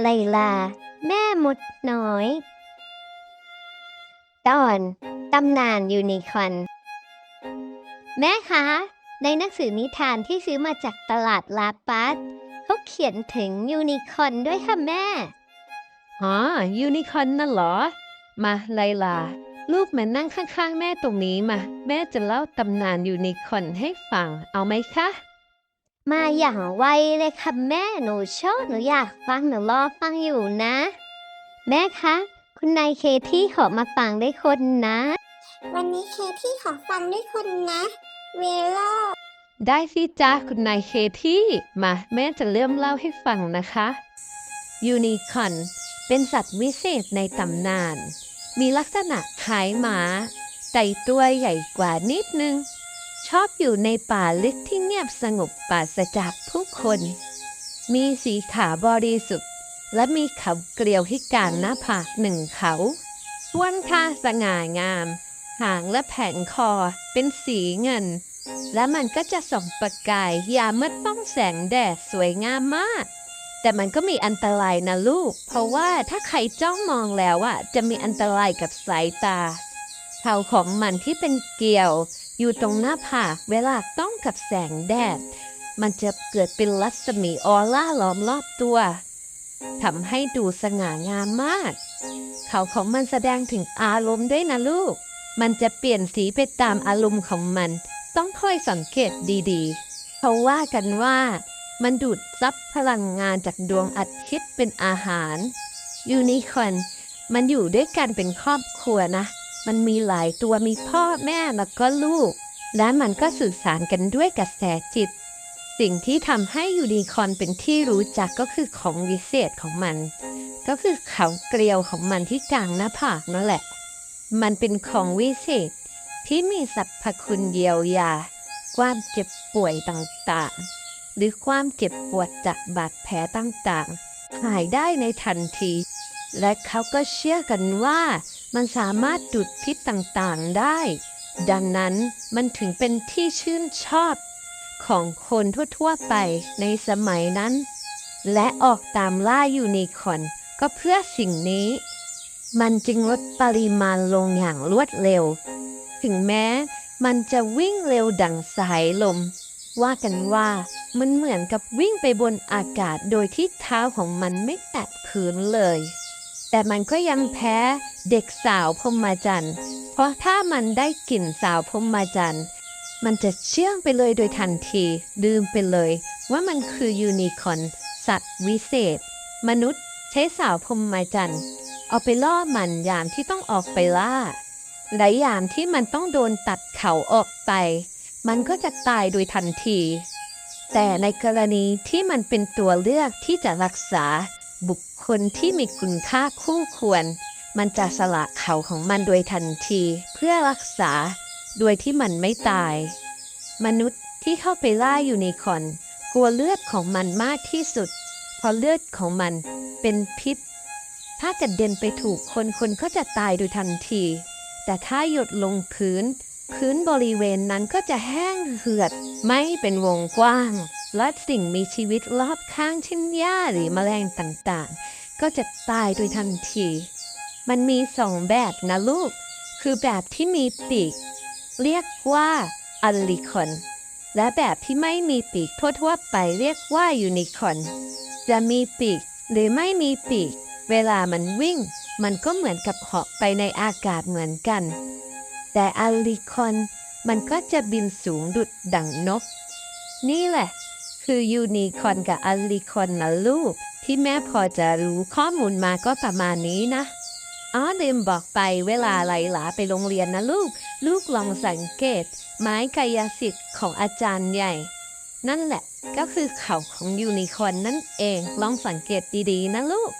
ไลลา แม่มดน้อย ตอนตำนานยูนิคอนแม่คะ ในหนังสือนิทานที่ซื้อมาจากตลาดลาปัสเขาเขียนถึงยูนิคอนด้วยค่ะแม่ อ๋อ ยูนิคอนน่ะเหรอ มาไลลา ลูกมานั่งข้างๆ แม่ตรงนี้มา แม่จะเล่าตำนานยูนิคอนให้ฟัง เอาไหมคะ มาอย่างไวเลยค่ะแม่หนูชอบหนูอยากฟังหนูรอฟังอยู่นะ แม่คะ คุณนายเคที่ขอมาฟังได้คนนะ วันนี้เคที่ขอฟังด้วยคนนะ เวโลได้สิจ้าคุณนายเคที่มาแม่จะเริ่มเล่าให้ฟังนะคะยูนิคอร์นเป็นสัตว์วิเศษในตำนาน มีลักษณะคล้ายหมาแต่ตัวใหญ่กว่านิดนึง ชอบอยู่ในป่าลึกที่เงียบสงบปราศจากผู้คน มีสีขาบริสุทธิ์ และมีเขาเกลียวที่กลางหน้าผากหนึ่งเขาส่วนค่าสง่างาม หางและแผงคอเป็นสีเงิน และมันก็จะส่องประกายยามเมื่อต้องแสงแดดสวยงามมาก แต่มันก็มีอันตรายนะลูก เพราะว่าถ้าใครจ้องมองแล้วอะจะมีอันตรายกับสายตา เขาของมันที่เป็นเกลียว อยู่ตรงหน้าผากเวลาต้องกับแสงแดด มันจะเกิดเป็นรัศมีออร่าล้อมรอบตัวทำให้ดูสง่างามมาก เขาของมันแสดงถึงอารมณ์ด้วยนะลูก มันจะเปลี่ยนสีไปตามอารมณ์ของมัน ต้องคอยสังเกตดีๆเพราะว่ากันว่า มันดูดซับพลังงานจากดวงอาทิตย์เป็นอาหาร ยูนิคอร์นมันอยู่ด้วยกันเป็นครอบครัวนะ มันมีหลายตัวมีพ่อแม่แล้วก็ลูก และมันก็สื่อสารกันด้วยกระแสจิต สิ่งที่ทำให้ยูนิคอนเป็นที่รู้จักก็คือของวิเศษของมัน ก็คือเขาเกลียวของมันที่กลางหน้าผากนั่นแหละ มันเป็นของวิเศษ ที่มีสรรพคุณเยียวยา ความเจ็บป่วยต่างๆ หรือความเจ็บปวดจากบาดแผลต่างๆ หายได้ในทันที และเขาก็เชื่อกันว่า มันสามารถดูดพิษต่างๆได้ ดังนั้นมันถึงเป็นที่ชื่นชอบของคนทั่วๆไปในสมัยนั้น และออกตามล่ายูนิคอร์นก็เพื่อสิ่งนี้ มันจึงลดปริมาณลงอย่างรวดเร็ว ถึงแม้มันจะวิ่งเร็วดังสายลม ว่ากันว่ามันเหมือนกับวิ่งไปบนอากาศโดยที่เท้าของมันไม่แตะพื้นเลย แต่มันก็ยังแพ้ เด็กสาวพรหมจันเพราะถ้ามันได้กลิ่นสาวพรหมจันมันจะเชื่องไปเลยโดยทันทีลืมไปเลย ว่ามันคือยูนิคอนสัตว์วิเศษ มนุษย์ใช้สาวพรหมจันเอาไปล่อมันยามที่ต้องออกไปล่าและยามที่มันต้องโดนตัดเขาออกไป มันก็จะตายโดยทันที แต่ในกรณีที่มันเป็นตัวเลือกที่จะรักษาบุคคลที่มีคุณค่าคู่ควร มันจะสละเขาของมันโดยทันทีเพื่อรักษาโดยที่มันไม่ตาย มนุษย์ที่เข้าไปล่ายูนิคอนกลัวเลือดของมันมากที่สุด เพราะเลือดของมันเป็นพิษ ถ้ากระเด็นไปถูกคนคนก็จะตายโดยทันที แต่ถ้าหยดลงพื้น พื้นบริเวณนั้นก็จะแห้งเหือด ไม่เป็นวงกว้าง และสิ่งมีชีวิตรอบข้างเช่นหญ้าหรือแมลงต่างๆ ก็จะตายโดยทันที มันมีสองแบบนะลูก คือแบบที่มีปีก เรียกว่าอัลลิคอน และแบบที่ไม่มีปีกทั่วๆไปเรียกว่ายูนิคอนจะมีปีกหรือไม่มีปีก เวลามันวิ่ง มันก็เหมือนกับเหาะไปในอากาศเหมือนกัน แต่อัลลิคอนมันก็จะบินสูงดุดดังนก นี่แหละ คือยูนิคอนกับอัลลิคอนนะลูก ที่แม่พอจะรู้ข้อมูลมาก็ประมาณนี้นะ อ๋อลืมบอกไปเวลาไหลหลาไปโรงเรียนนะลูก ลูกลองสังเกต ไม้กายสิทธิ์ของอาจารย์ใหญ่ นั่นแหละก็คือเขาของยูนิคอนนั่นเองลองสังเกตดีๆนะลูก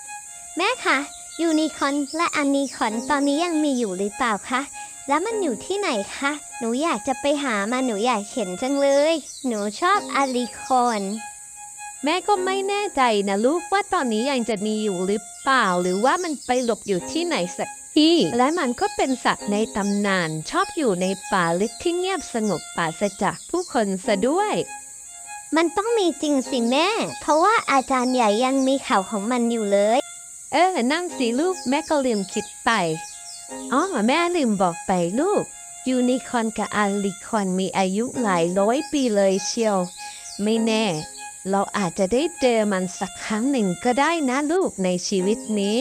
แม่คะยูนิคอนและอันนิคอนตอนนี้ยังมีอยู่หรือเปล่าคะแล้วมันอยู่ที่ไหนคะ หนูอยากจะไปหามาหนูอยากเห็นจังเลย หนูชอบอันนิคอน แม่ก็ไม่แน่ใจนะลูกว่าตอนนี้ยังจะมีอยู่หรือเปล่า หรือว่ามันไปหลบอยู่ที่ไหนสักที่ และมันก็เป็นสัตว์ในตำนานชอบอยู่ในป่าลึกที่เงียบสงบปราศจากผู้คนซะด้วย มันต้องมีจริงสิแม่ เพราะว่าอาจารย์ใหญ่ยังมีข่าวของมันอยู่เลย เออนั่นสิลูกแม่ก็ลืมคิดไปอ๋อแม่ลืมบอกไปลูก ยูนิคอร์นกับอาลิคอนมีอายุหลายร้อยปีเลยเชียว ไม่แน่ เราอาจจะได้เจอมันสักครั้งหนึ่งก็ได้นะลูกในชีวิตนี้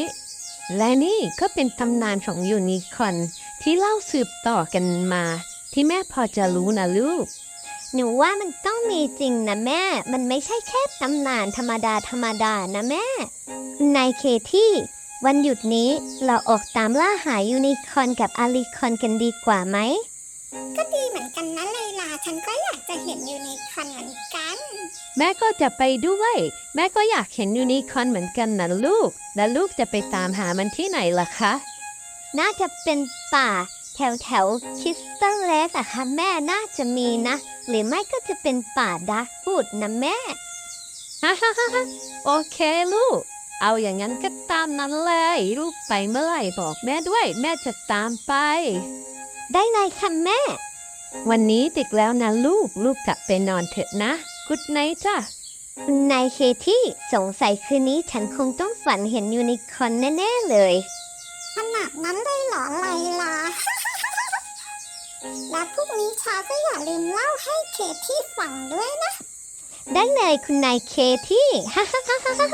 และนี่ก็เป็นตำนานของยูนิคอร์นที่เล่าสืบต่อกันมา ที่แม่พอจะรู้นะลูก หนูว่ามันต้องมีจริงนะแม่ มันไม่ใช่แค่ตำนานธรรมดาธรรมดานะแม่ นายเคที่ วันหยุดนี้เราออกตามล่าหายูนิคอร์นกับอาลิคอนกันดีกว่าไหม ก็ดีเหมือนกันนะไลลาฉันก็อยากจะเห็นยูนิคอร์นเหมือนกัน แม่ก็จะไปด้วย แม่ก็อยากเห็นยูนิคอร์นเหมือนกันนะลูก แล้วลูกจะไปตามหามันที่ไหนล่ะคะ น่าจะเป็นป่า แถวแถวคิสตันเลสอะค่ะแม่น่าจะมีนะ หรือไม่ก็จะเป็นป่าดาร์กฟูดนะแม่ฮ่าฮ่าฮ่าฮ่าโอเคลูก เอาอย่างนั้นก็ตามนั้นเลยลูกไปเมื่อไหร่บอกแม่ด้วย แม่จะตามไป ได้เลยค่ะแม่ วันนี้ดึกแล้วนะลูก ลูกกลับไปนอนเถอะนะ กุดไนจ้ะนายเคที่สงสัยคืนนี้ฉันคงต้องฝันเห็นยูนิคอร์นแน่ ๆ เลย ขนาดนั้นเลยเหรอไลลา แล้วพรุ่งนี้เช้าก็อย่าลืมเล่าให้เคที่ฟังด้วยนะ ได้เลยคุณนายเคที่ฮ่าฮ่าฮ่าฮ่า